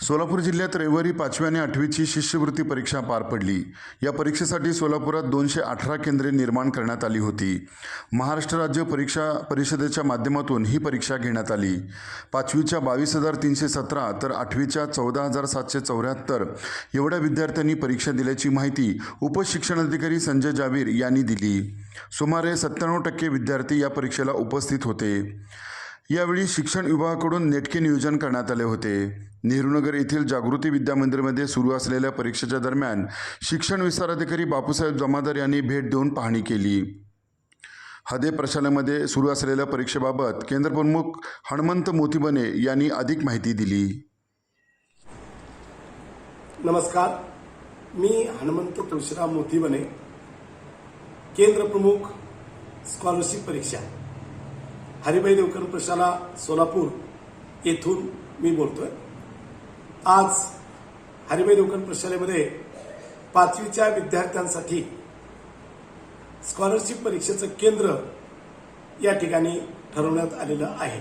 सोलापूर जिल्ह्यात रविवारी पाचवी आणि आठवीची शिष्यवृत्ती परीक्षा पार पडली. या परीक्षेसाठी सोलापुरात दोनशे अठरा केंद्रे निर्माण करण्यात आली होती. महाराष्ट्र राज्य परीक्षा परिषदेच्या माध्यमातून ही परीक्षा घेण्यात आली. पाचवीच्या बावीस हजार तीनशे सतरा तर आठवीच्या चौदा हजार सातशे चौऱ्याहत्तर एवढ्या विद्यार्थ्यांनी परीक्षा दिल्याची माहिती उपशिक्षणाधिकारी संजय जावीर यांनी दिली. सुमारे सत्त्याण्णव टक्के विद्यार्थी या परीक्षेला उपस्थित होते. यावेळी शिक्षण विभागाकडून नेटके नियोजन करण्यात आले होते. नेहरूनगर येथील जागृती विद्या मंदिरमध्ये सुरू असलेल्या परीक्षेच्या दरम्यान शिक्षण विस्तार अधिकारी बापूसाहेब जमादार यांनी भेट देऊन पाहणी केली. हदे प्रशालेमध्ये सुरू असलेल्या परीक्षेबाबत केंद्रप्रमुख हनुमंत मोतीबने यांनी अधिक माहिती दिली. नमस्कार. मी हनुमंत तुळशीराम मोतीबने केंद्र प्रमुख स्कॉलरशिप परीक्षा. हरिभाई देवकर प्रशाला सोलापूर येथून मी बोलतोय. आज हरिभाई देवकर प्रशालेमध्ये पाचवीच्या विद्यार्थ्यांसाठी स्कॉलरशिप परीक्षेचं केंद्र या ठिकाणी ठरवण्यात आलेलं आहे.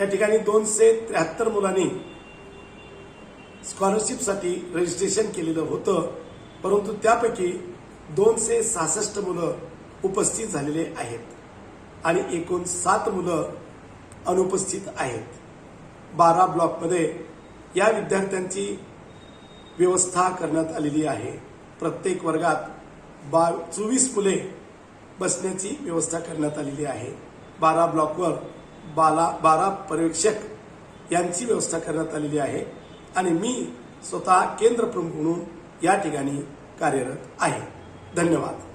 या ठिकाणी दोनशे त्र्याहत्तर मुलांनी स्कॉलरशिपसाठी रजिस्ट्रेशन केलेलं होतं परंतु त्यापैकी दोनशे सहासष्ट मुलं उपस्थित झालेले आहेत. आणि एकूण सात मुलं अनुपस्थित आहेत. बारा ब्लॉकमध्ये या विद्यार्थ्यांची व्यवस्था करण्यात आलेली आहे. प्रत्येक वर्गात बा चोवीस मुले बसण्याची व्यवस्था करण्यात आलेली आहे. बारा ब्लॉकवर बाला बारा पर्यवेक्षक यांची व्यवस्था करण्यात आलेली आहे. आणि मी स्वतः केंद्र प्रमुख म्हणून या ठिकाणी कार्यरत आहे. धन्यवाद.